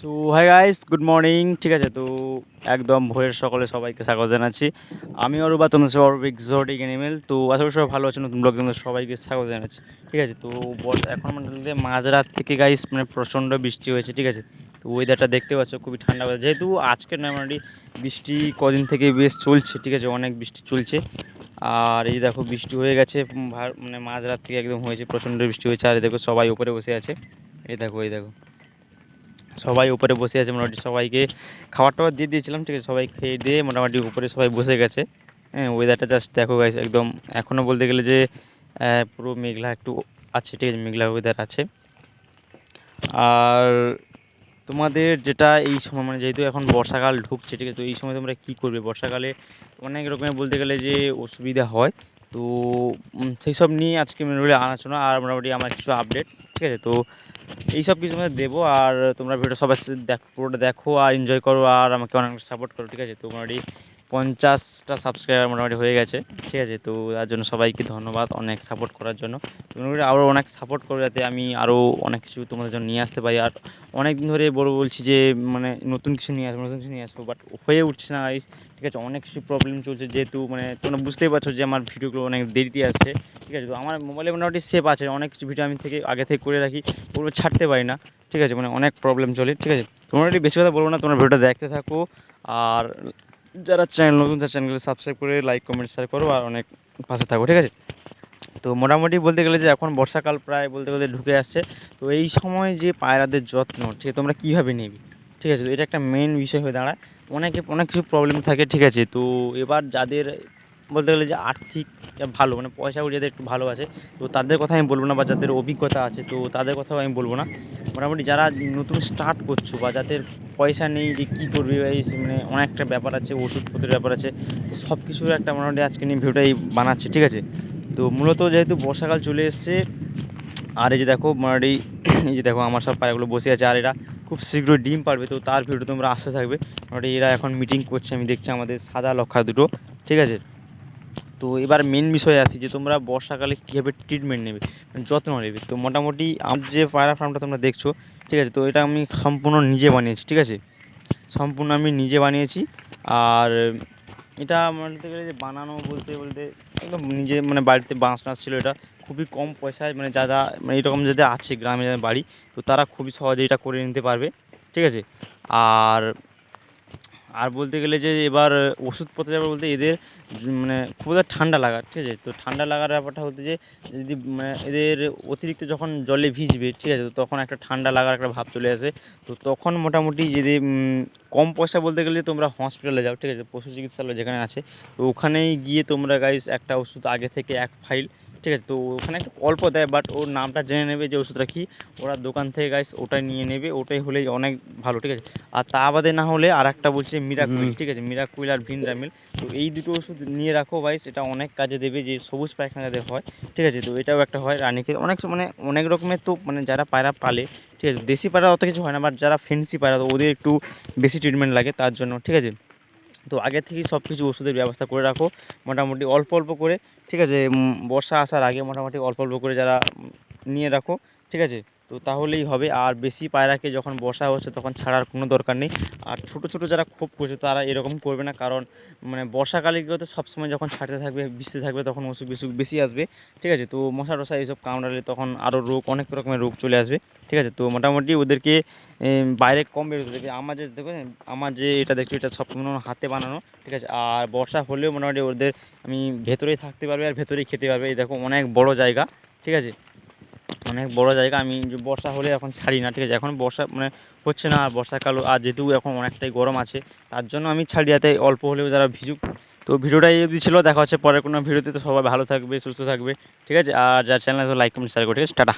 So hi guys good morning ঠিক আছে? তো একদম ভোরের সকালে সবাইকে স্বাগত জানাচ্ছি। আমি অরুবা তোমাদের সব অরূপ এক্সোটিক অ্যানিমেল তো আশা করি সবাই ভালো আছেন নতুন ব্লগ সবাইকে স্বাগত জানাচ্ছি, ঠিক আছে? তো এখন মানে মাঝরাত থেকে গাইস মানে প্রচণ্ড বৃষ্টি হয়েছে, ঠিক আছে? তো ওয়েদারটা দেখতে পাচ্ছ, খুবই ঠান্ডা weather। যেহেতু আজকে নয় মোটামুটি বৃষ্টি কদিন থেকে বেশ চলছে, ঠিক আছে? অনেক বৃষ্টি চলছে। আর এই দেখো, বৃষ্টি হয়ে গেছে মানে মাঝরাত থেকে একদম হয়েছে, প্রচণ্ড বৃষ্টি হয়েছে। আর দেখো, সবাই উপরে বসে আছে। এই দেখো এই দেখো। সবাই উপরে বসে আছে মোটামুটি, সবাইকে খাবার টাবার দিয়ে দিয়েছিলাম, ঠিক আছে? সবাই খেয়ে দিয়ে মোটামুটি উপরে সবাই বসে গেছে। হ্যাঁ ওয়েদারটা জাস্ট দেখো গাইস একদম এখনও বলতে গেলে যে পুরো মেঘলা একটু আছে, ঠিক আছে? মেঘলা ওয়েদার আছে। আর তোমাদের যেটা এই সময় মানে যেহেতু এখন বর্ষাকাল ঢুকছে, ঠিক আছে? তো এই সময় তোমরা কী করবে? বর্ষাকালে অনেক রকমের বলতে গেলে যে, অসুবিধা হয়। তো সেই সব নিয়ে আজকে মোটামুটি আলোচনা আর মোটামুটি আমার কিছু আপডেট ঠিক আছে? তো এই সব কিছু মানে দেবো, আর তোমরা ভিডিও সবাই দেখ, পুরোটা দেখো আর এনজয় করো, আর আমাকে অনেক সাপোর্ট করো, ঠিক আছে? তোমারই পঞ্চাশটা সাবস্ক্রাইবার মোটামুটি হয়ে গেছে ঠিক আছে? তো তার জন্য সবাইকে ধন্যবাদ অনেক সাপোর্ট করার জন্য। তোমরা আরও অনেক সাপোর্ট করো যাতে আমি আরও অনেক কিছু তোমাদের জন্য নিয়ে আসতে পারি। আর অনেক দিন ধরে বড় বলছি যে মানে নতুন কিছু নিয়ে আসব নতুন কিছু নিয়ে আসব বাট হয়ে উঠছে না guys, ঠিক আছে অনেক কিছু প্রবলেম চলছে যেহেতু মানে তোমরা বুঝতেই পারছ যে আমার ভিডিওগুলো অনেক দেরিতে আসছে ঠিক আছে? তো আমার মোবাইলে মোটামুটি সেভ আছে অনেক কিছু ভিডিও আমি থেকে আগে থেকে করে রাখি ওগুলো ছাড়তে পারি না ঠিক আছে? মানে অনেক প্রবলেম চলে ঠিক আছে? তোমরা বেশি কথা বলব না তোমরা ভিডিওটা দেখতে থাকো আর যারা চ্যানেল নতুন তারা চ্যানেলকে সাবস্ক্রাইব করে লাইক কমেন্ট শেয়ার করো আর অনেক পাশে থাকো, ঠিক আছে? তো মোটামুটি বলতে গেলে যে এখন বর্ষাকাল প্রায় বলতে গেলে ঢুকে আসছে। তো এই সময় যে পায়রাদের যত্ন, ঠিক তোমরা কীভাবে নেবে? ঠিক আছে এটা একটা মেন বিষয় হয়ে দাঁড়ায়। অনেকে, অনেক কিছু প্রবলেম থাকে, ঠিক আছে? তো এবার যাদের বলতে গেলে যে আর্থিক ভালো মানে পয়সা যাদের একটু ভালো আছে, তো তাদের কথা আমি বলব না বা যাদের অভিজ্ঞতা আছে, তো তাদের কথাও আমি বলব না। মোটামুটি যারা নতুন স্টার্ট করছ বা যাদের পয়সা নেই যে কী করবে বা মানে অনেকটা ব্যাপার আছে, ওষুধপত্রের ব্যাপার আছে। সব কিছুর একটা মোটামুটি আজকে নিয়ে ভিডিওটাই বানাচ্ছি, ঠিক আছে? তো মূলত যেহেতু বর্ষাকাল চলে এসছে, আর এই যে দেখো মোটামুটি, এই যে দেখো আমার সব পায়রাগুলো বসে আছে, আর এরা খুব শীঘ্রই ডিম পারবে, তো তার ভিডিও তোমরা আসতে থাকবে। মোটামুটি এরা এখন মিটিং করছে, আমি দেখছি আমাদের সাদা লক্ষা দুটো, ঠিক আছে? তো এবার মেন বিষয়ে আসি যে তোমরা বর্ষাকালে কীভাবে ট্রিটমেন্ট নেবে মানে যত্ন নেবে। তো মোটামুটি আমার যে পায়রা ফার্মটা তোমরা দেখছ, ঠিক আছে? তো এটা আমি সম্পূর্ণ নিজে বানিয়েছি, ঠিক আছে? সম্পূর্ণ আমি নিজে বানিয়েছি। আর এটা বলতে গেলে যে বানানো বলতে বলতে একদম নিজে মানে বাড়িতে বাঁশ টাঁশ ছিল এটা। খুবই কম পয়সায় মানে যারা মানে এরকম যাদের আছে গ্রামে যাদের বাড়ি, তো তারা খুবই সহজে এটা করে নিতে পারবে, ঠিক আছে? আর আর বলতে গেলে যে এবার ওষুধপত্র ব্যাপার বলতে এদের মানে খুব একটা ঠান্ডা লাগা, ঠিক আছে? তো ঠান্ডা লাগার ব্যাপারটা হচ্ছে যে, যদি মানে এদের অতিরিক্ত যখন জলে ভিজবে, ঠিক আছে? তো তখন একটা ঠান্ডা লাগার একটা ভাব চলে আসে। তো তখন মোটামুটি যদি কম পয়সা বলতে গেলে তোমরা হসপিটালে যাও, ঠিক আছে? পশু চিকিৎসালয় যেখানে আছে, তো ওখানেই গিয়ে তোমরা গাইস একটা ওষুধ আগে থেকে এক ফাইল ঠিক আছে তো ওখানে একটু অল্প দেয় বাট ওর নামটা জেনে নেবে যে ওষুধটা কী। ওরা দোকান থেকে গাইস ওটাই নিয়ে নেবে ওটাই হলেই অনেক ভালো ঠিক আছে। আর তা বাদে না হলে আর একটা বলছে মিরাকুইল ঠিক আছে মিরাকুইল আর ভিনরামিল তো এই দুটো ওষুধ নিয়ে রাখো ভাই সেটা অনেক কাজে দেবে যে সবুজ পায়খানা যাদের হয় ঠিক আছে। তো এটাও একটা হয় রানীক্ষেত অনেক মানে অনেক রকমের তো মানে যারা পায়রা পালে ঠিক আছে দেশি পায়রা অত কিছু হয় না বাট যারা ফেন্সি পায়রা তো ওদের একটু বেশি ট্রিটমেন্ট লাগে তার জন্য ঠিক আছে। তো আগে থেকেই সব কিছু ওষুধের ব্যবস্থা করে রাখো, মোটামুটি অল্প অল্প করে, ঠিক আছে? বর্ষা আসার আগে মোটামুটি অল্প অল্প করে যারা নিয়ে রাখো, ঠিক আছে? তো তাহলেই হবে। আর বেশি পায়রাকে যখন বর্ষা হচ্ছে তখন ছাড়ার কোনো দরকার নেই। আর ছোট ছোট যারা খোপ করছে তারা এরকম করবে না। কারণ মানে বর্ষাকালে গিয়ে তো সবসময় যখন ছাড়তে থাকবে বৃষ্টি থাকবে তখন অসুখ বিসুখ বেশি আসবে। ঠিক আছে? তো মশা টশা এইসব কামড়ালে তখন আরও রোগ, অনেক রকমের রোগ চলে আসবে। ঠিক আছে? তো মোটামুটি ওদেরকে বাইরে কম বেরোতে দেবে আমার যে দেখো আমার যে এটা দেখছ, এটা সম্পূর্ণ হাতে বানানো। ঠিক আছে? আর বর্ষা হলেও মোটামুটি ওদের, আমি ভেতরেই থাকতে পারবে আর ভেতরেই খেতে পারবে। এই দেখো, অনেক বড় জায়গা। ঠিক আছে? অনেক বড় জায়গা, আমি বর্ষা হলে এখন ছাড়ি না, ঠিক আছে? এখন বর্ষা মানে হচ্ছে না, আর বর্ষাকাল আর যেহেতু এখন অনেকটাই গরম আছে, তার জন্য আমি ছাড়ি যাতে অল্প হলেও যারা ভিজুক, তো ভিডিওটা এই অবধি ছিল, দেখা হচ্ছে পরের কোনো ভিডিওতে, তো সবাই ভালো থাকবে, সুস্থ থাকবে, ঠিক আছে? আর যার চ্যানেল লাইক কমেন্ট শেয়ার করে, ঠিক আছে? টাটা।